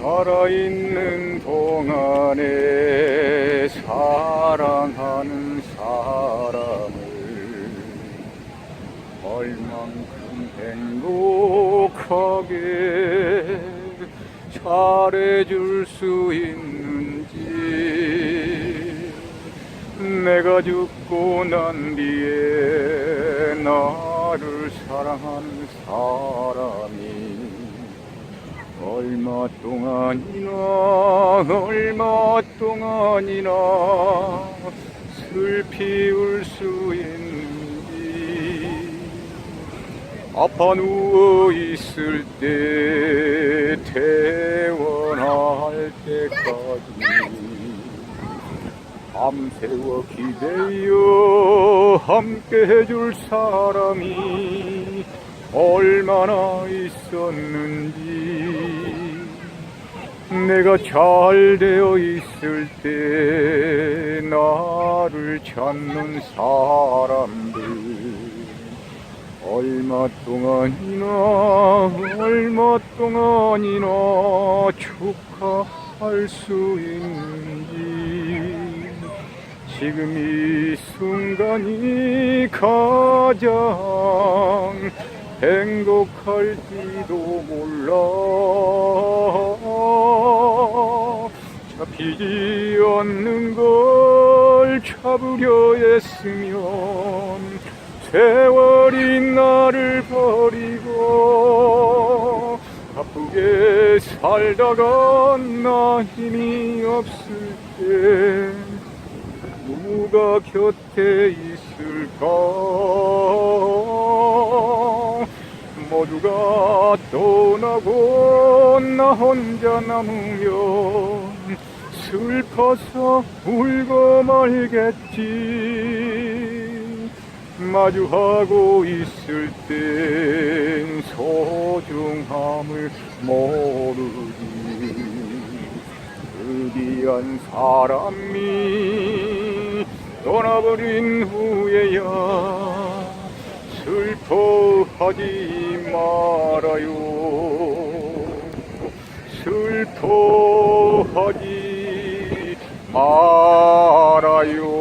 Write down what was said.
살아있는 동안에 사랑하는 사람을 얼만큼 행복하게 잘해줄 수 있는지 내가 죽고 난 뒤에 나를 사랑하는 사람이 얼마 동안이나 얼마 동안이나 슬피 울 수 있는지. 아파 누워 있을 때 퇴원할 때까지 밤새워 기대어 함께 해줄 사람이 얼마나 있었는지 내가 잘 되어 있을 때 나를 찾는 사람들. 얼마 동안이나 얼마 동안이나 축하할 수 있는지. 지금 이 순간이 가장 행복할지도 몰라 잡히지 않는 걸 잡으려 했으면 세월이 나를 버리고 바쁘게 살다가 나 힘이 없을 때 누가 곁에 있을까? 모두가 떠나고 나 혼자 남으면 슬퍼서 울고 말겠지. 마주하고 있을 땐 소중함을 모르지 의리한 사람이 떠나버린 후에야 슬퍼하지 말아요. 슬퍼하지 말아요